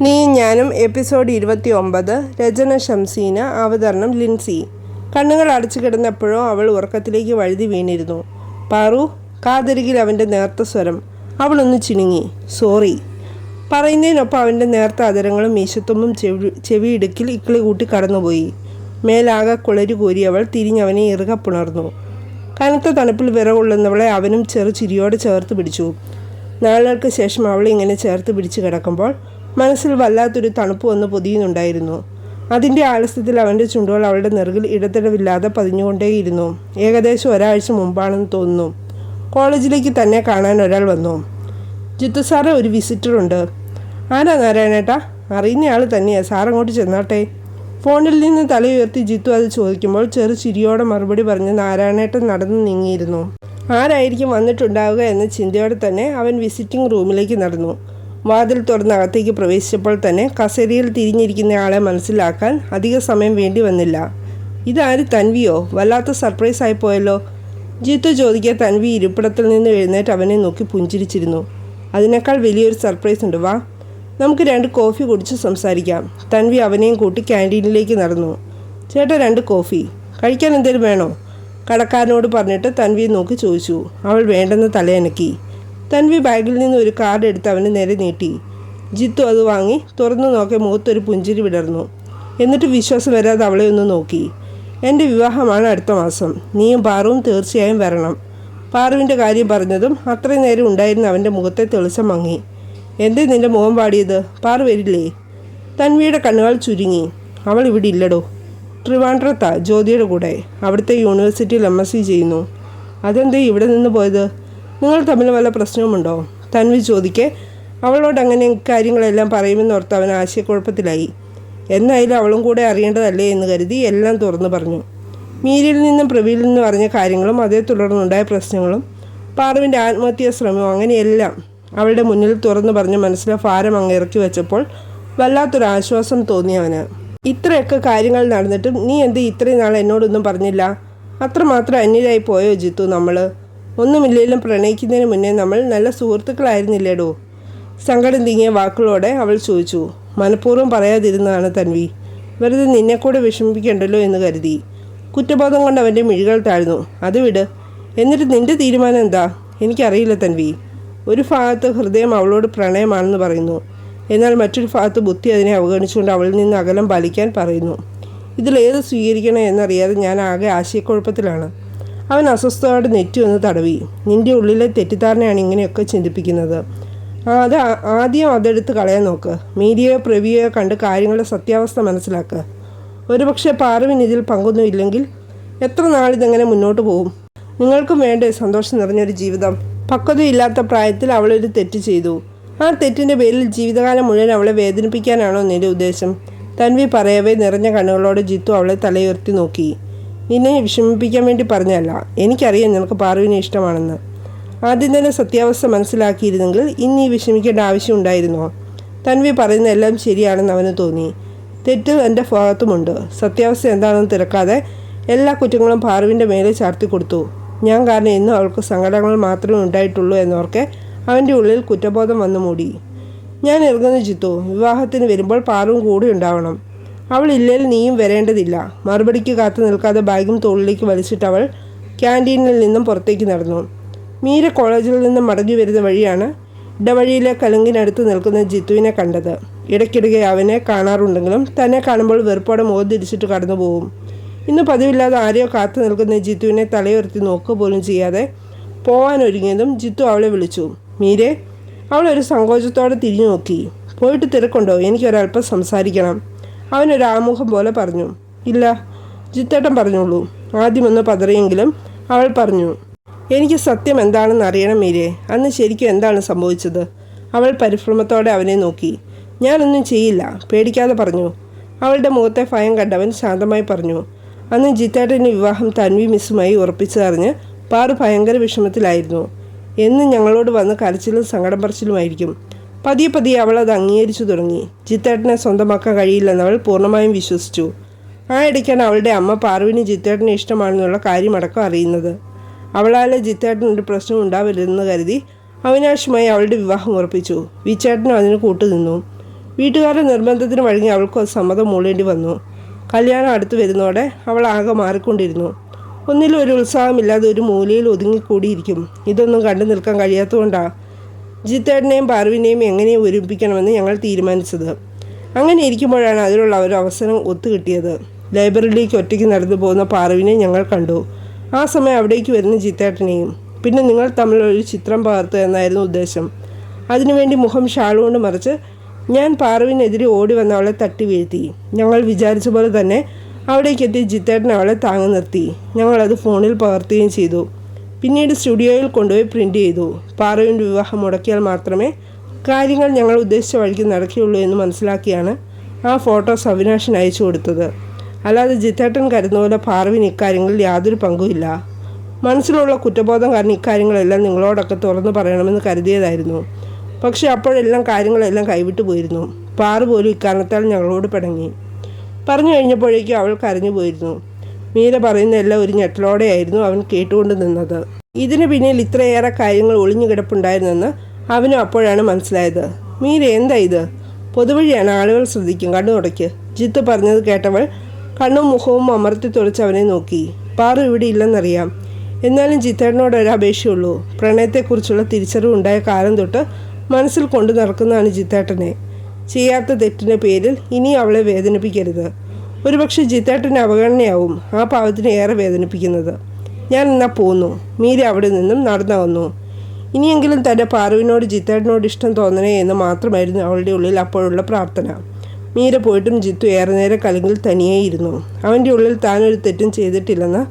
നീ ഞാനും എപ്പിസോഡ് ഇരുപത്തി ഒമ്പത് രചന ഷംസീന അവതരണം ലിൻസി. കണ്ണുകൾ അടച്ചു കിടന്നപ്പോഴോ അവൾ ഉറക്കത്തിലേക്ക് വഴുതി വീണിരുന്നു. പാറു കാതരികിൽ അവന്റെ നേർത്ത സ്വരം. അവളൊന്ന് ചിണുങ്ങി. സോറി. പറയുന്നതിനൊപ്പം അവന്റെ നേർത്ത അതരങ്ങളും മീശത്തുമ്പും ചെവി ചെവിയിടുക്കിൽ ഇക്കിളി കൂട്ടി കടന്നുപോയി. മേലാകെ കുളരി കോരി അവൾ തിരിഞ്ഞവനെ ഇറുക പുണർന്നു. കനത്ത തണുപ്പിൽ വിറകൊള്ളുന്നവളെ അവനും ചെറു ചിരിയോടെ ചേർത്ത് പിടിച്ചു. നാളുകൾക്ക് ശേഷം അവളെ ഇങ്ങനെ ചേർത്ത് പിടിച്ചു കിടക്കുമ്പോൾ മനസ്സിൽ വല്ലാത്തൊരു തണുപ്പ് വന്ന് പൊതിയുന്നുണ്ടായിരുന്നു. അതിന്റെ ആലസ്യത്തിൽ അവന്റെ ചുണ്ടുകൾ അവളുടെ നെറുകിൽ ഇടത്തടവില്ലാതെ പതിഞ്ഞുകൊണ്ടേയിരുന്നു. ഏകദേശം ഒരാഴ്ച മുമ്പാണെന്ന് തോന്നുന്നു. കോളേജിലേക്ക് തന്നെ കാണാൻ ഒരാൾ വന്നു. ജിത്തു സാറ് ഒരു വിസിറ്ററുണ്ട് ആരാ നാരായണേട്ടാ? അറിയുന്നയാൾ തന്നെയാ. സാർ അങ്ങോട്ട് ചെന്നാട്ടെ. ഫോണിൽ നിന്ന് തലയുയർത്തി ജിത്തു അത് ചോദിക്കുമ്പോൾ ചെറു ചിരിയോടെ മറുപടി പറഞ്ഞ് നാരായണേട്ടൻ നടന്നു നീങ്ങിയിരുന്നു. ആരായിരിക്കും വന്നിട്ടുണ്ടാവുക എന്ന ചിന്തയോടെ തന്നെ അവൻ വിസിറ്റിംഗ് റൂമിലേക്ക് നടന്നു. വാതിൽ തുറന്ന് അകത്തേക്ക് പ്രവേശിച്ചപ്പോൾ തന്നെ കസേരയിൽ തിരിഞ്ഞിരിക്കുന്നയാളെ മനസ്സിലാക്കാൻ അധിക സമയം വേണ്ടി വന്നില്ല. ഇതാര് തൻവിയോ? വല്ലാത്ത സർപ്രൈസ് ആയിപ്പോയല്ലോ ജിത്തു ചോദിക്കാൻ തൻവി ഇരിപ്പിടത്തിൽ നിന്ന് എഴുന്നേറ്റ് അവനെ നോക്കി പുഞ്ചിരിച്ചിരുന്നു. അതിനേക്കാൾ വലിയൊരു സർപ്രൈസ് ഉണ്ട് വാ. നമുക്ക് രണ്ട് കോഫി കുടിച്ച് സംസാരിക്കാം. തൻവി അവനെയും കൂട്ടി ക്യാന്റീനിലേക്ക് നടന്നു. ചേട്ടാ രണ്ട് കോഫി. കഴിക്കാൻ എന്തെങ്കിലും വേണോ? കടക്കാരനോട് പറഞ്ഞിട്ട് തൻവിയെ നോക്കി ചോദിച്ചു. അവൾ വേണ്ടെന്ന് തലയനക്കി. തൻവി ബാഗിൽ നിന്ന് ഒരു കാർഡ് എടുത്ത് അവന് നേരെ നീട്ടി. ജിത്തു അത് വാങ്ങി തുറന്നു നോക്കി മുഖത്തൊരു പുഞ്ചിരി വിടർന്നു. എന്നിട്ട് വിശ്വാസം വരാതെ അവളെ ഒന്ന് നോക്കി. എന്റെ വിവാഹമാണ് അടുത്ത മാസം. നീയും പാറുവും തീർച്ചയായും വരണം. പാറുവിന്റെ കാര്യം പറഞ്ഞതും അത്രയും നേരം ഉണ്ടായിരുന്ന അവന്റെ മുഖത്തെ തെളിച്ചം മങ്ങി. എന്തേ നിന്റെ മുഖം പാടിയത്? പാറു വരില്ലേ? തൻവിയുടെ കണ്ണുകൾ ചുരുങ്ങി. അവൾ ഇവിടെ ഇല്ലടോ. ട്രിവാൻഡ്രത്താ ജ്യോതിയുടെ കൂടെ. അവിടുത്തെ യൂണിവേഴ്സിറ്റിയിൽ എം എസ് സി ചെയ്യുന്നു. അതെന്തേ ഇവിടെ നിന്ന് പോയത്? നിങ്ങൾ തമ്മിൽ വല്ല പ്രശ്നവുമുണ്ടോ? തൻവി ചോദിക്കെ. അവളോട് അങ്ങനെ കാര്യങ്ങളെല്ലാം പറയുമെന്നോർത്ത് അവൻ ആശയക്കുഴപ്പത്തിലായി. എന്നായാലും അവളും കൂടെ അറിയേണ്ടതല്ലേ എന്ന് കരുതി എല്ലാം തുറന്നു പറഞ്ഞു. മീരിൽ നിന്നും പ്രവീലിൽ നിന്നും അറിഞ്ഞ കാര്യങ്ങളും അതേ തുടർന്നുണ്ടായ പ്രശ്നങ്ങളും പാറുവിന്റെ ആത്മഹത്യാ ശ്രമവും അങ്ങനെയെല്ലാം അവളുടെ മുന്നിൽ തുറന്നു പറഞ്ഞ് മനസ്സിലെ ഭാരം അങ്ങ് ഇറക്കി വെച്ചപ്പോൾ വല്ലാത്തൊരു ആശ്വാസം തോന്നി അവന്. ഇത്രയൊക്കെ കാര്യങ്ങൾ നടന്നിട്ടും നീ എന്ത് ഇത്രയും നാൾ എന്നോടൊന്നും പറഞ്ഞില്ല? അത്രമാത്രം അന്യരായി പോയോ ജിത്തു നമ്മൾ ഒന്നുമില്ലെങ്കിലും പ്രണയിക്കുന്നതിന് മുന്നേ നമ്മൾ നല്ല സുഹൃത്തുക്കളായിരുന്നില്ലേടോ? സങ്കടം തിങ്ങിയ വാക്കുകളോടെ അവൾ ചോദിച്ചു. മനഃപൂർവം പറയാതിരുന്നതാണ് തൻവി. വെറുതെ നിന്നെ കൂടെ വിഷമിപ്പിക്കണ്ടല്ലോ എന്ന് കരുതി. കുറ്റബോധം കൊണ്ട് അവന്റെ മിഴികൾ താഴ്ന്നു. അത് വിട്. എന്നിട്ട് നിന്റെ തീരുമാനം എന്താ? എനിക്കറിയില്ല തൻവി. ഒരു ഭാഗത്ത് ഹൃദയം അവളോട് പ്രണയമാണെന്ന് പറയുന്നു. എന്നാൽ മറ്റൊരു ഭാഗത്ത് ബുദ്ധി അതിനെ അവഗണിച്ചുകൊണ്ട് അവളിൽ നിന്ന് അകലം പാലിക്കാൻ പറയുന്നു. ഇതിലേത് സ്വീകരിക്കണം എന്നറിയാതെ ഞാൻ ആകെ ആശയക്കുഴപ്പത്തിലാണ്. അവൻ അസ്വസ്ഥതയോടെ നെറ്റി ഒന്ന് തടവി. നിന്റെ ഉള്ളിലെ തെറ്റിദ്ധാരണയാണ് ഇങ്ങനെയൊക്കെ ചിന്തിപ്പിക്കുന്നത്. അത് ആദ്യം അതെടുത്ത് കളയാൻ നോക്ക്. മീഡിയയോ പ്രവിയോ കണ്ട് കാര്യങ്ങളുടെ സത്യാവസ്ഥ മനസ്സിലാക്കുക ഒരുപക്ഷെ പാർവിൻ ഇതിൽ പങ്കൊന്നുമില്ലെങ്കിൽ എത്ര നാളിതെങ്ങനെ മുന്നോട്ട് പോകും? നിങ്ങൾക്കും വേണ്ടേ സന്തോഷം നിറഞ്ഞൊരു ജീവിതം. പക്വതയില്ലാത്ത പ്രായത്തിൽ അവളൊരു തെറ്റ് ചെയ്തു. ആ തെറ്റിന്റെ പേരിൽ ജീവിതകാലം മുഴുവൻ അവളെ വേദനിപ്പിക്കാനാണോ നിന്റെ ഉദ്ദേശം? തൻവി പറയവേ നിറഞ്ഞ കണ്ണുകളോട് ജിത്തു അവളെ തലയുയർത്തി നോക്കി. നിന്നെ വിഷമിപ്പിക്കാൻ വേണ്ടി പറഞ്ഞല്ല എനിക്കറിയാം നിനക്ക് പാറുവിനെ ഇഷ്ടമാണെന്ന്. ആദ്യം തന്നെ സത്യാവസ്ഥ മനസ്സിലാക്കിയിരുന്നെങ്കിൽ ഇനി വിഷമിക്കേണ്ട ആവശ്യം ഉണ്ടായിരുന്നോ? തൻവി പറയുന്ന എല്ലാം ശരിയാണെന്ന് അവന് തോന്നി. തെറ്റ് എന്റെ ഭാഗത്തുമുണ്ട്. സത്യാവസ്ഥ എന്താണെന്ന് തിരക്കാതെ എല്ലാ കുറ്റങ്ങളും പാറുവിന്റെ മേലെ ചാർത്തി കൊടുത്തു. ഞാൻ കാരണം ഇന്നും അവൾക്ക് സങ്കടങ്ങൾ മാത്രമേ ഉണ്ടായിട്ടുള്ളൂ എന്നോർക്കെ അവന്റെ ഉള്ളിൽ കുറ്റബോധം വന്നു മൂടി. ഞാൻ ഇറങ്ങുന്ന ചിത്തു വിവാഹത്തിന് വരുമ്പോൾ പാർവും കൂടെ ഉണ്ടാവണം. അവൾ ഇല്ലെങ്കിൽ നീയും വരേണ്ടതില്ല. മറുപടിക്ക് കാത്തു നിൽക്കാതെ ബാഗും തോളിലേക്ക് വലിച്ചിട്ട് അവൾ ക്യാന്റീനിൽ നിന്നും പുറത്തേക്ക് നടന്നു. മീര കോളേജിൽ നിന്നും മടങ്ങി വരുന്ന വഴിയാണ് ഇടവഴിയിലെ കലുങ്കിനടുത്ത് നിൽക്കുന്ന ജിത്തുവിനെ കണ്ടത്. ഇടയ്ക്കിടയ്ക്ക് അവനെ കാണാറുണ്ടെങ്കിലും തന്നെ കാണുമ്പോൾ വെറുപ്പോടെ മുഖം തിരിച്ചിട്ട് കടന്നു ഇന്ന് പതിവില്ലാതെ ആരെയോ കാത്തു നിൽക്കുന്ന ജിത്തുവിനെ തലയുയർത്തി നോക്കുക പോലും ചെയ്യാതെ പോവാൻ ഒരുങ്ങിയതും ജിത്തു അവളെ വിളിച്ചു. മീരെ അവൾ ഒരു സങ്കോചത്തോടെ തിരിഞ്ഞു നോക്കി. പോയിട്ട് തിരക്കുണ്ടോ? എനിക്കൊരൽപ്പം സംസാരിക്കണം. അവനൊരു ആമുഖം പോലെ പറഞ്ഞു. ഇല്ല ജിത്തേട്ടൻ പറഞ്ഞോളൂ. ആദ്യമൊന്ന് പതറിയെങ്കിലും അവൾ പറഞ്ഞു എനിക്ക് സത്യം എന്താണെന്ന് അറിയണം മീരെ. അന്ന് ശരിക്കും എന്താണ് സംഭവിച്ചത്? അവൾ പരിഭ്രമത്തോടെ അവനെ നോക്കി. ഞാനൊന്നും ചെയ്യില്ല. പേടിക്കാതെ പറഞ്ഞു. അവളുടെ മുഖത്തെ ഭയം കണ്ടവൻ ശാന്തമായി പറഞ്ഞു. അന്ന് ജിത്തേട്ടന്റെ വിവാഹം തൻവി മിസ്സുമായി ഉറപ്പിച്ചതറിഞ്ഞ് പാറു ഭയങ്കര വിഷമത്തിലായിരുന്നു. എന്നും ഞങ്ങളോട് വന്ന് കരച്ചിലും സങ്കടം പറച്ചിലുമായിരിക്കും പതിയെ പതിയെ അവൾ അത് അംഗീകരിച്ചു തുടങ്ങി. ജിത്തേട്ടനെ സ്വന്തമാക്കാൻ കഴിയില്ലെന്ന് അവൾ പൂർണമായും വിശ്വസിച്ചു. ആ ഇടയ്ക്കാണ് അവളുടെ അമ്മ പാർവിന് ജിത്തേട്ടനെ ഇഷ്ടമാണെന്നുള്ള കാര്യമടക്കം അറിയുന്നത്. അവളാൽ ജിത്തേട്ടനൊരു പ്രശ്നം ഉണ്ടാവരുതെന്ന് കരുതി അവിനാശുമായി അവളുടെ വിവാഹം ഉറപ്പിച്ചു. വിച്ചേട്ടനും അതിന് കൂട്ടുനിന്നു. വീട്ടുകാരുടെ നിർബന്ധത്തിന് വഴങ്ങി അവൾക്ക് സമ്മതം മൂളേണ്ടി വന്നു. കല്യാണം അടുത്ത് വരുന്നതോടെ അവൾ ആകെ മാറിക്കൊണ്ടിരുന്നു. ഒന്നിലും ഒരു ഉത്സാഹമില്ലാതെ ഒരു മൂലയിൽ ഒതുങ്ങിക്കൂടിയിരിക്കും. ഇതൊന്നും കണ്ടു നിൽക്കാൻ കഴിയാത്തതുകൊണ്ടാണ് ജിത്തേട്ടനെയും പാർവിനെയും എങ്ങനെ ഒരുമിപ്പിക്കണമെന്ന് ഞങ്ങൾ തീരുമാനിച്ചത്. അങ്ങനെ ഇരിക്കുമ്പോഴാണ് അതിനുള്ള ഒരു അവസരം ഒത്തുകിട്ടിയത്. ലൈബ്രറിയിലേക്ക് ഒറ്റയ്ക്ക് നടന്നു പോകുന്ന പാർവിനെ ഞങ്ങൾ കണ്ടു. ആ സമയം അവിടേക്ക് വരുന്ന ജിത്തേട്ടനെയും പിന്നെ നിങ്ങൾ തമ്മിൽ ഒരു ചിത്രം പകർത്തുക എന്നായിരുന്നു ഉദ്ദേശം. അതിനുവേണ്ടി മുഖം ഷാൾ കൊണ്ട് മറിച്ച് ഞാൻ പാർവിനെതിരെ ഓടി വന്ന അവളെ തട്ടി വീഴ്ത്തി. ഞങ്ങൾ വിചാരിച്ച പോലെ തന്നെ അവിടേക്ക് എത്തി ജിത്തേട്ടൻ അവളെ താങ്ങി നിർത്തി. ഞങ്ങളത് ഫോണിൽ പകർത്തുകയും ചെയ്തു. പിന്നീട് സ്റ്റുഡിയോയിൽ കൊണ്ടുപോയി പ്രിന്റ് ചെയ്തു. പാറുവിന്റെ വിവാഹം മുടക്കിയാൽ മാത്രമേ കാര്യങ്ങൾ ഞങ്ങൾ ഉദ്ദേശിച്ച വഴിക്ക് നടക്കുകയുള്ളൂ എന്ന് മനസ്സിലാക്കിയാണ് ആ ഫോട്ടോസ് അവിനാശിന് അയച്ചു കൊടുത്തത്. അല്ലാതെ ജിത്തേട്ടൻ കരുതുന്ന പോലെ പാറുവിന് ഇക്കാര്യങ്ങളിൽ യാതൊരു പങ്കുമില്ല മനസ്സിലുള്ള കുറ്റബോധം കാരണം ഇക്കാര്യങ്ങളെല്ലാം നിങ്ങളോടൊക്കെ തുറന്നു പറയണമെന്ന് കരുതിയതായിരുന്നു. പക്ഷേ അപ്പോഴെല്ലാം കാര്യങ്ങളെല്ലാം കൈവിട്ടു പോയിരുന്നു. പാറു പോലും ഇക്കാരണത്താൽ ഞങ്ങളോട് പിണങ്ങി. പറഞ്ഞു കഴിഞ്ഞപ്പോഴേക്കും അവൾ കരഞ്ഞു പോയിരുന്നു. മീര പറയുന്ന എല്ലാം ഒരു ഞെട്ടലോടെയായിരുന്നു അവൻ കേട്ടുകൊണ്ട് നിന്നത്. ഇതിനു പിന്നിൽ ഇത്രയേറെ കാര്യങ്ങൾ ഒളിഞ്ഞു കിടപ്പുണ്ടായിരുന്നെന്ന് അവനും അപ്പോഴാണ് മനസ്സിലായത്. മീര എന്താ ഇത്? പൊതുവഴിയാണ് ആളുകൾ ശ്രദ്ധിക്കും. കണ്ണു തുടയ്ക്ക്. ജിത്ത് പറഞ്ഞത് കേട്ടവൾ കണ്ണും മുഖവും അമർത്തി തുളച്ച് അവനെ നോക്കി. പാറു ഇവിടെ ഇല്ലെന്നറിയാം. എന്നാലും ജിത്തേട്ടനോട് ഒരു അപേക്ഷയുള്ളൂ. പ്രണയത്തെക്കുറിച്ചുള്ള തിരിച്ചറിവ് ഉണ്ടായ കാലം തൊട്ട് മനസ്സിൽ കൊണ്ടു നടക്കുന്നതാണ് ജിത്തേട്ടനെ. ചെയ്യാത്ത തെറ്റിന്റെ പേരിൽ ഇനി അവളെ വേദനിപ്പിക്കരുത്. ഒരുപക്ഷെ ജിത്തേട്ടന്റെ അവഗണനയാവും ആ പാവത്തിനെ ഏറെ വേദനിപ്പിക്കുന്നത്. ഞാൻ എന്നാ പോന്നു? മീര അവിടെ നിന്നും നടന്നു വന്നു. ഇനിയെങ്കിലും തന്റെ പാറുവിനോട് ജിത്തേട്ടനോട് ഇഷ്ടം തോന്നണേ എന്ന് മാത്രമായിരുന്നു അവളുടെ ഉള്ളിൽ അപ്പോഴുള്ള പ്രാർത്ഥന. മീര പോയിട്ടും ജിത്തു ഏറെ നേരം കലങ്കിൽ തനിയേയിരുന്നു. അവന്റെ ഉള്ളിൽ താനൊരു തെറ്റും ചെയ്തിട്ടില്ലെന്ന്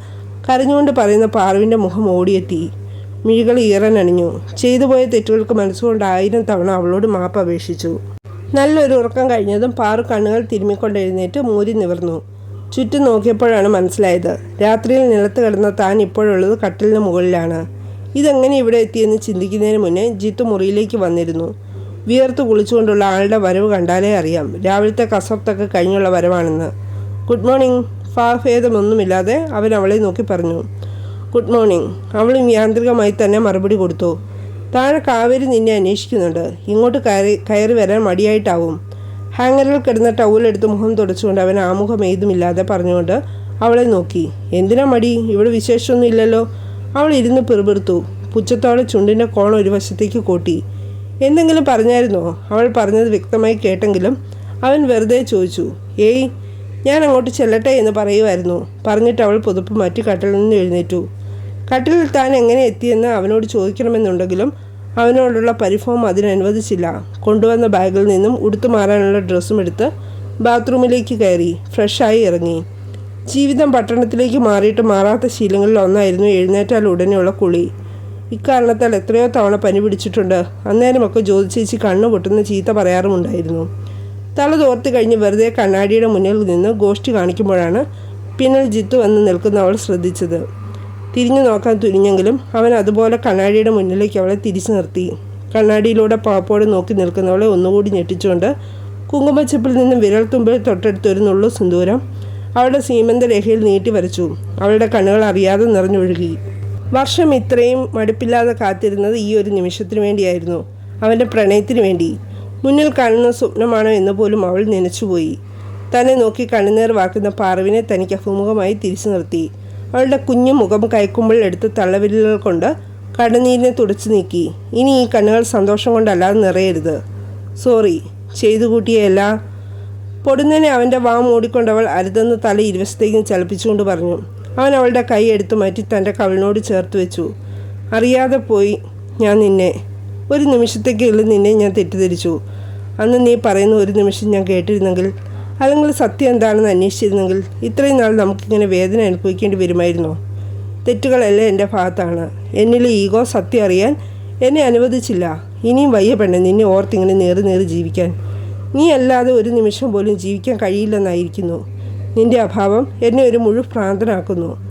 കരഞ്ഞുകൊണ്ട് പറയുന്ന പാറുവിന്റെ മുഖം ഓടിയെത്തി. മിഴികൾ ഈറനണിഞ്ഞു. ചെയ്തു പോയ തെറ്റുകൾക്ക് മനസ്സുകൊണ്ട് ആയിരം തവണ അവളോട് മാപ്പ് അപേക്ഷിച്ചു. നല്ലൊരു ഉറക്കം കഴിഞ്ഞതും പാറു കണ്ണുകൾ തിരുമ്മിക്കൊണ്ട് എഴുന്നേറ്റ് മൂരി നിവർന്നു. ചുറ്റും നോക്കിയപ്പോഴാണ് മനസ്സിലായത്. രാത്രിയിൽ നിലത്ത് കിടന്ന താൻ ഇപ്പോഴുള്ളത് കട്ടിലിന് മുകളിലാണ്. ഇതെങ്ങനെ ഇവിടെ എത്തിയെന്ന് ചിന്തിക്കുന്നതിന് മുന്നേ ജിത്തു മുറിയിലേക്ക് വന്നിരുന്നു. വിയർത്ത് കുളിച്ചുകൊണ്ടുള്ള ആളുടെ വരവ് കണ്ടാലേ അറിയാം. രാവിലത്തെ കസർത്തൊക്കെ കഴിഞ്ഞുള്ള വരവാണെന്ന്. Good morning. ഫാഭേദമൊന്നുമില്ലാതെ അവൻ അവളെ നോക്കി പറഞ്ഞു. Good morning. അവളും യാന്ത്രികമായി തന്നെ മറുപടി കൊടുത്തു. താഴെ കാവേരി നിന്നെ അന്വേഷിക്കുന്നുണ്ട്. ഇങ്ങോട്ട് കയറി കയറി വരാൻ മടിയായിട്ടാവും. ഹാങ്ങറിൽ കിടന്ന ടൗലെടുത്ത് മുഖം തുടച്ചുകൊണ്ട് അവൻ ആമുഖം ഏതുമില്ലാതെ പറഞ്ഞുകൊണ്ട് അവളെ നോക്കി. എന്തിനാ മടി? ഇവിടെ വിശേഷമൊന്നും ഇല്ലല്ലോ. അവൾ ഇരുന്ന് പിറുപിറുത്തു. പുച്ഛത്തോടെ ചുണ്ടിന്റെ കോൺ ഒരു വശത്തേക്ക് കൂട്ടി. എന്തെങ്കിലും പറഞ്ഞായിരുന്നോ? അവൾ പറഞ്ഞത് വ്യക്തമായി കേട്ടെങ്കിലും അവൻ വെറുതെ ചോദിച്ചു. ഏയ് ഞാൻ അങ്ങോട്ട് ചെല്ലട്ടെ എന്ന് പറയുമായിരുന്നു പറഞ്ഞിട്ട് അവൾ പുതുപ്പ് മാറ്റി കട്ടിൽ നിന്ന് എഴുന്നേറ്റു. കട്ടിലിൽ താൻ എങ്ങനെ എത്തിയെന്ന് അവനോട് ചോദിക്കണമെന്നുണ്ടെങ്കിലും അവനോടുള്ള പരിഭവം അതിനനുവദിച്ചില്ല. കൊണ്ടുവന്ന ബാഗിൽ നിന്നും ഉടുത്തു മാറാനുള്ള ഡ്രസ്സും എടുത്ത് ബാത്റൂമിലേക്ക് കയറി. ഫ്രഷായി ഇറങ്ങി. ജീവിതം പട്ടണത്തിലേക്ക് മാറിയിട്ട് മാറാത്ത ശീലങ്ങളിൽ ഒന്നായിരുന്നു എഴുന്നേറ്റാൽ ഉടനെയുള്ള കുളി. ഇക്കാരണത്താൽ എത്രയോ തവണ പനി പിടിച്ചിട്ടുണ്ട്. അന്നേരമൊക്കെ ജ്യോതിച്ചേച്ചി കണ്ണു പൊട്ടുന്ന ചീത്ത പറയാറുമുണ്ടായിരുന്നു. തല തോർത്ത് കഴിഞ്ഞ് വെറുതെ കണ്ണാടിയുടെ മുന്നിൽ നിന്ന് ഗോഷ്ടി കാണിക്കുമ്പോഴാണ് പിന്നിൽ ജിത്തു വന്ന് നിൽക്കുന്ന അവൾ ശ്രദ്ധിച്ചത്. തിരിഞ്ഞു നോക്കാൻ തുനിഞ്ഞെങ്കിലും അവൻ അതുപോലെ കണ്ണാടിയുടെ മുന്നിലേക്ക് അവളെ തിരിച്ചു നിർത്തി. കണ്ണാടിയിലൂടെ പാപ്പോടെ നോക്കി നിൽക്കുന്നവളെ ഒന്നുകൂടി ഞെട്ടിച്ചുകൊണ്ട് കുങ്കുമച്ചപ്പിൽ നിന്നും വിരൽ തുമ്പിൽ തൊട്ടടുത്ത് ഒരു നുള്ളു സിന്ദൂരം അവളുടെ സീമന്ത രേഖയിൽ നീട്ടി വരച്ചു. അവളുടെ കണ്ണുകൾ അറിയാതെ നിറഞ്ഞൊഴുകി. വർഷം ഇത്രയും മടുപ്പില്ലാതെ കാത്തിരുന്നത് ഈ ഒരു നിമിഷത്തിനു വേണ്ടിയായിരുന്നു. അവന്റെ പ്രണയത്തിനു വേണ്ടി. മുന്നിൽ കാണുന്ന സ്വപ്നമാണോ എന്ന് പോലും അവൾ നനച്ചുപോയി. തന്നെ നോക്കി കണ്ണുനീർ വാക്കുന്ന പാറവിനെ തനിക്ക് അഭിമുഖമായി തിരിച്ചു നിർത്തി. അവളുടെ കുഞ്ഞു മുഖം കൈക്കുമ്പിൾ എടുത്ത് തള്ളവിരലുകൾ കൊണ്ട് കടനീരിനെ തുടച്ചു നീക്കി. ഇനി ഈ കണ്ണുകൾ സന്തോഷം കൊണ്ടല്ലാതെ നിറയരുത്. സോറി ചെയ്തു കൂട്ടിയ എല്ലാ പൊടുന്നനെ അവന്റെ വാ മൂടിക്കൊണ്ടവൾ അരുതെന്ന് തല ഇരുവശത്തേക്കും ചലിപ്പിച്ചുകൊണ്ട് പറഞ്ഞു. അവൻ അവളുടെ കൈ എടുത്തു മാറ്റി തന്റെ കവിളിനോട് ചേർത്ത് വെച്ചു. അറിയാതെ പോയി ഞാൻ നിന്നെ. ഒരു നിമിഷത്തേക്കുള്ളിൽ നിന്നെ ഞാൻ തെറ്റിദ്ധരിച്ചു. അന്ന് നീ പറയുന്ന ഒരു നിമിഷം ഞാൻ കേട്ടിരുന്നെങ്കിൽ അല്ലെങ്കിൽ സത്യം എന്താണെന്ന് അന്വേഷിച്ചിരുന്നെങ്കിൽ ഇത്രയും നാൾ നമുക്കിങ്ങനെ വേദന അനുഭവിക്കേണ്ടി വരുമായിരുന്നോ? തെറ്റുകളെല്ലാം എന്റെ ഭാഗത്താണ്. എന്നിലെ ഈഗോ സത്യം അറിയാൻ എന്നെ അനുവദിച്ചില്ല. ഇനിയും വയ്യ പെണ്ണെ നിന്നെ ഓർത്തിങ്ങനെ നേറി നേറി ജീവിക്കാൻ. നീ അല്ലാതെ ഒരു നിമിഷം പോലും ജീവിക്കാൻ കഴിയില്ലെന്നായിരിക്കുന്നു. നിന്റെ അഭാവം എന്നെ ഒരു മുഴു ഭ്രാന്തനാക്കുന്നു.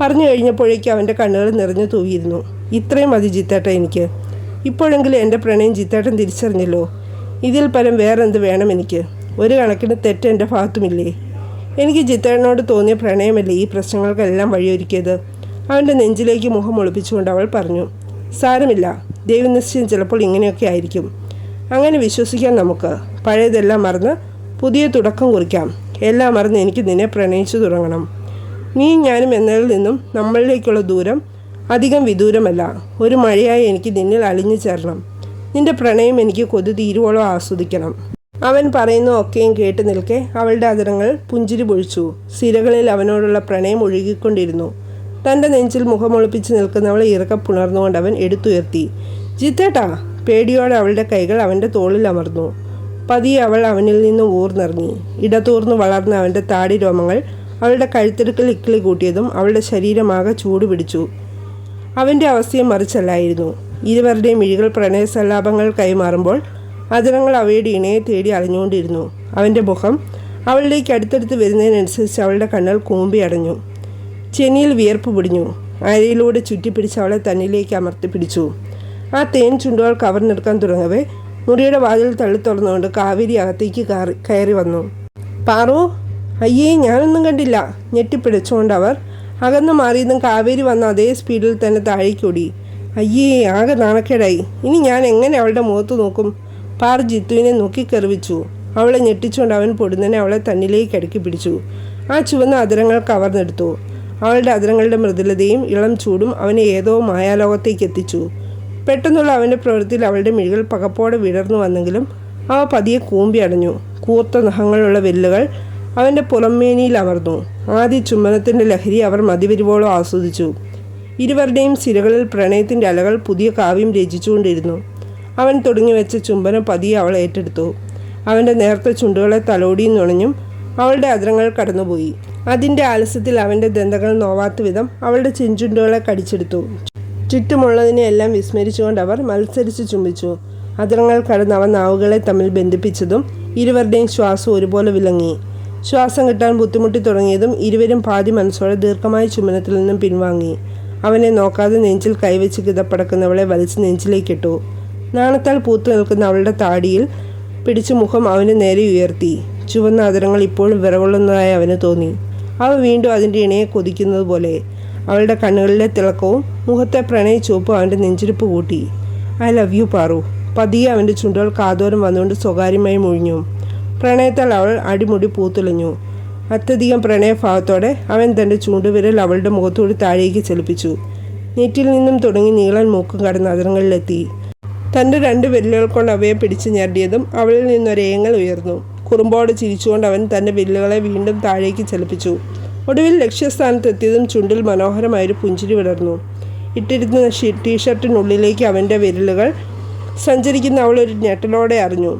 പറഞ്ഞു കഴിഞ്ഞപ്പോഴേക്കും അവന്റെ കണ്ണുകൾ നിറഞ്ഞു തൂവിയിരുന്നു ഇത്രയും മതി ജിത്തേട്ട എനിക്ക്. ഇപ്പോഴെങ്കിലും എന്റെ പ്രണയം ജിത്തേട്ടൻ തിരിച്ചറിഞ്ഞല്ലോ. ഇതിൽ പരം വേറെന്ത് വേണം എനിക്ക്? ഒരു കണക്കിന് തെറ്റ് എന്റെ ഭാഗത്തുമില്ലേ? എനിക്ക് ജിത്തേട്ടനോട് തോന്നിയ പ്രണയമല്ലേ ഈ പ്രശ്നങ്ങൾക്കെല്ലാം വഴിയൊരുക്കിയത്? അവന്റെ നെഞ്ചിലേക്ക് മുഖം ഒളിപ്പിച്ചുകൊണ്ട് അവൾ പറഞ്ഞു സാരമില്ല ദൈവനിശ്ചയം ചിലപ്പോൾ ഇങ്ങനെയൊക്കെ ആയിരിക്കും. അങ്ങനെ വിശ്വസിക്കാം നമുക്ക്. പഴയതെല്ലാം മറന്ന് പുതിയ തുടക്കം കുറിക്കാം. എല്ലാം മറന്ന് എനിക്ക് നിന്നെ പ്രണയിച്ചു തുടങ്ങണം. നീ ഞാനും എന്നതിൽ നിന്നും നമ്മളിലേക്കുള്ള ദൂരം അധികം വിദൂരമല്ല. ഒരു മഴയായി എനിക്ക് നിന്നിൽ അലിഞ്ഞു ചേരണം. നിന്റെ പ്രണയം എനിക്ക് കൊതു തീരുവോളം ആസ്വദിക്കണം. അവൻ പറയുന്ന ഒക്കെയും കേട്ട് നിൽക്കെ അവളുടെ അതിരങ്ങൾ പുഞ്ചിരി പൊഴിച്ചു. സിരകളിൽ അവനോടുള്ള പ്രണയം ഒഴുകിക്കൊണ്ടിരുന്നു. തന്റെ നെഞ്ചിൽ മുഖമൊളിപ്പിച്ച് നിൽക്കുന്നവളെ ഇറക്കം പുണർന്നുകൊണ്ട് അവൻ എടുത്തുയർത്തി. ജിത്തേട്ടാ പേടിയോടെ അവളുടെ കൈകൾ അവന്റെ തോളിൽ അമർന്നു. പതിയെ അവൾ അവനിൽ നിന്ന് ഊർന്നിറങ്ങി ഇടതൂർന്ന് വളർന്ന അവന്റെ താടി രോമങ്ങൾ അവളുടെ കഴുത്തിടുക്കൽ ഇക്കിളി കൂട്ടിയതും അവളുടെ ശരീരമാകെ ചൂട് പിടിച്ചു. അവന്റെ അവസ്ഥയും മറിച്ചല്ലായിരുന്നു. ഇരുവരുടെയും മിഴികൾ പ്രണയസല്ലാപങ്ങൾ കൈമാറുമ്പോൾ അതിരങ്ങൾ അവയുടെ ഇണയെ തേടി അലഞ്ഞുകൊണ്ടിരുന്നു. അവന്റെ മുഖം അവളിലേക്ക് അടുത്തടുത്ത് വരുന്നതിനനുസരിച്ച് അവളുടെ കണ്ണുകൾ കൂമ്പി അടഞ്ഞു. ചെനിയിൽ വിയർപ്പ് പിടിഞ്ഞു. അരയിലൂടെ ചുറ്റിപ്പിടിച്ച് അവളെ തന്നിലേക്ക് അമർത്തി പിടിച്ചു. ആ തേൻ ചുണ്ടുകൾ കവർന്നെടുക്കാൻ തുടങ്ങവേ മുറിയുടെ വാതിൽ തള്ളി തുറന്നുകൊണ്ട് കാവേരി അകത്തേക്ക് കയറി വന്നു. പാറു അയ്യേ ഞാനൊന്നും കണ്ടില്ല ഞെട്ടിപ്പിടിച്ചുകൊണ്ട് അവർ അകന്നു മാറിയതും കാവേരി വന്ന അതേ സ്പീഡിൽ തന്നെ താഴേക്കോടി അയ്യേ ആകെ നാണക്കേടായി. ഇനി ഞാൻ എങ്ങനെ അവളുടെ മുഖത്ത് നോക്കും? പാർ ജിത്തുവിനെ നോക്കി കെറിവിച്ചു അവളെ ഞെട്ടിച്ചുകൊണ്ട് അവൻ പൊടുന്നനെ അവളെ തന്നിലേക്ക് അടുക്കി പിടിച്ചു. ആ ചുവന്ന അതിരങ്ങൾ കവർന്നെടുത്തു അവളുടെ അതിരങ്ങളുടെ മൃദുലതയും ഇളം ചൂടും അവനെ ഏതോ മായാലോകത്തേക്ക് എത്തിച്ചു. പെട്ടെന്നുള്ള അവന്റെ പ്രവൃത്തിയിൽ അവളുടെ മിഴികൾ പകപ്പോടെ വിടർന്നു വന്നെങ്കിലും അവ പതിയെ കൂമ്പി അടഞ്ഞു. കൂർത്ത നഖങ്ങളുള്ള വെല്ലുകൾ അവന്റെ പുറമേനിയിൽ അമർന്നു. ആദ്യ ചുമ്മനത്തിന്റെ ലഹരി അവർ മതിവരുവോളം ആസ്വദിച്ചു. ഇരുവരുടെയും സിരകളിൽ പ്രണയത്തിന്റെ അലകൾ പുതിയ കാവ്യം രചിച്ചുകൊണ്ടിരുന്നു. അവൻ തുടങ്ങി വെച്ച ചുംബനം പതിയെ അവൾ ഏറ്റെടുത്തു. അവന്റെ നേർത്ത ചുണ്ടുകളെ തലോടിയും നുണഞ്ഞും അവളുടെ അതിരങ്ങൾ കടന്നുപോയി. അതിന്റെ ആലസ്യത്തിൽ അവന്റെ ദന്തങ്ങൾ നോവാത്ത വിധം അവളുടെ ചെഞ്ചുണ്ടുകളെ കടിച്ചെടുത്തു. ചുറ്റുമുള്ളതിനെയെല്ലാം വിസ്മരിച്ചുകൊണ്ട് അവർ മത്സരിച്ച് ചുംബിച്ചു. അതിരങ്ങൾ കടന്ന് അവൻ നാവുകളെ തമ്മിൽ ബന്ധിപ്പിച്ചതും ഇരുവരുടെയും ശ്വാസം ഒരുപോലെ വിലങ്ങി. ശ്വാസം കിട്ടാൻ ബുദ്ധിമുട്ടി തുടങ്ങിയതും ഇരുവരും പാതി മനസ്സോടെ ദീർഘമായ ചുമനത്തിൽ നിന്നും പിൻവാങ്ങി. അവനെ നോക്കാതെ നെഞ്ചിൽ കൈവച്ച് കിതപ്പടക്കുന്നവളെ വലിച്ച് നെഞ്ചിലേക്കിട്ടു. നാണത്താൽ പൂത്തു നിൽക്കുന്ന അവളുടെ താടിയിൽ പിടിച്ച് മുഖം അവന് നേരെ ഉയർത്തി. ചുവന്ന അതിരങ്ങൾ ഇപ്പോഴും വിറകൊള്ളുന്നതായി അവന് തോന്നി. അവ വീണ്ടും അതിന്റെ ഇണയെ കൊതിക്കുന്നത് പോലെ. അവളുടെ കണ്ണുകളിലെ തിളക്കവും മുഖത്തെ പ്രണയ ചുവപ്പും അവന്റെ നെഞ്ചിരിപ്പ് കൂട്ടി. I love you Paru. പതിയെ അവന്റെ ചുണ്ടുകൾ കാതോരം വന്നുകൊണ്ട് സ്വകാര്യമായി മുഴിഞ്ഞു. പ്രണയത്താൽ അവൾ അടിമുടി പൂത്തുലഞ്ഞു അത്യധികം പ്രണയഭാവത്തോടെ അവൻ തന്റെ ചൂണ്ടുവിരൽ അവളുടെ മുഖത്തോട് താഴേക്ക് ചലിപ്പിച്ചു. നെറ്റിൽ നിന്നും തുടങ്ങി നീളൻ മൂക്കും കടന്ന് അതിരങ്ങളിലെത്തി. തന്റെ രണ്ട് വിരലുകൾ കൊണ്ട് അവയെ പിടിച്ച് ഞെരടിയതും അവളിൽ നിന്നൊരേങ്ങൾ ഉയർന്നു. കുറുമ്പോട് ചിരിച്ചുകൊണ്ട് അവൻ തന്റെ വിരലുകളെ വീണ്ടും താഴേക്ക് ചലിപ്പിച്ചു. ഒടുവിൽ ലക്ഷ്യസ്ഥാനത്തെത്തിയതും ചുണ്ടിൽ മനോഹരമായൊരു പുഞ്ചിരി വിടർന്നു. ഇട്ടിരുന്ന ടീഷർട്ടിനുള്ളിലേക്ക് അവന്റെ വിരലുകൾ സഞ്ചരിക്കുന്ന അവൾ ഒരു ഞെട്ടലോടെ അറിഞ്ഞു.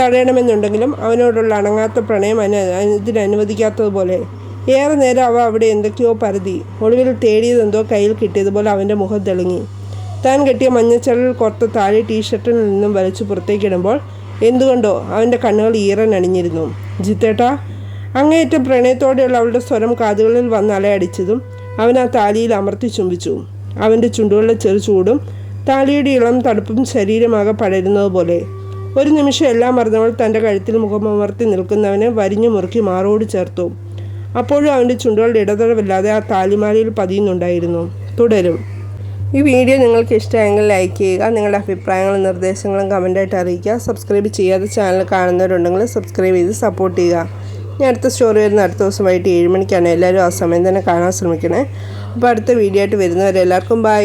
തടയണമെന്നുണ്ടെങ്കിലും അവനോടുള്ള അണങ്ങാത്ത പ്രണയം അന ഇതിനനുവദിക്കാത്തതുപോലെ ഏറെ നേരം അവ അവിടെ എന്തൊക്കെയോ പരതി. ഒടുവിൽ തേടിയതെന്തോ കയ്യിൽ കിട്ടിയതുപോലെ അവന്റെ മുഖം തെളിങ്ങി താൻ കെട്ടിയ മഞ്ഞച്ചരൽ കൊർത്ത താഴെ ടീഷർട്ടിൽ നിന്നും വലിച്ചു പുറത്തേക്കിടുമ്പോൾ എന്തുകൊണ്ടോ അവന്റെ കണ്ണുകൾ ഈറൻ അണിഞ്ഞിരുന്നു. ജിത്തേട്ടാ അങ്ങേയറ്റം പ്രണയത്തോടെയുള്ള അവളുടെ സ്വരം കാതുകളിൽ വന്ന് അലയടിച്ചതും അവൻ ആ താലിയിൽ അമർത്തി ചുംബിച്ചു. അവന്റെ ചുണ്ടുകളുടെ ചെറു ചൂടും താലിയുടെ ഇളം തണുപ്പും ശരീരമാകെ പടരുന്നത് പോലെ. ഒരു നിമിഷം എല്ലാം മറന്നവൾ തന്റെ കഴുത്തിൽ മുഖമമർത്തി നിൽക്കുന്നവനെ വരിഞ്ഞു മുറുക്കി മാറോട് ചേർത്തു. അപ്പോഴും അവന്റെ ചുണ്ടുകളുടെ ഇടതടവില്ലാതെ ആ താലിമാലയിൽ പതിയുന്നുണ്ടായിരുന്നു. തുടരും. ഈ വീഡിയോ നിങ്ങൾക്ക് ഇഷ്ടമായെങ്കിൽ ലൈക്ക് ചെയ്യുക നിങ്ങളുടെ അഭിപ്രായങ്ങളും നിർദ്ദേശങ്ങളും കമന്റായിട്ട് അറിയിക്കുക. സബ്സ്ക്രൈബ് ചെയ്യാതെ ചാനൽ കാണുന്നവരുണ്ടെങ്കിൽ സബ്സ്ക്രൈബ് ചെയ്ത് സപ്പോർട്ട് ചെയ്യുക. ഞാൻ അടുത്ത സ്റ്റോറി വരുന്ന അടുത്ത ദിവസം വൈകിട്ട് ഏഴ് മണിക്കാണ്. എല്ലാവരും ആ സമയം തന്നെ കാണാൻ ശ്രമിക്കണേ. അപ്പോൾ അടുത്ത വീഡിയോ ആയിട്ട് വരുന്നവരെല്ലാവർക്കും ബൈ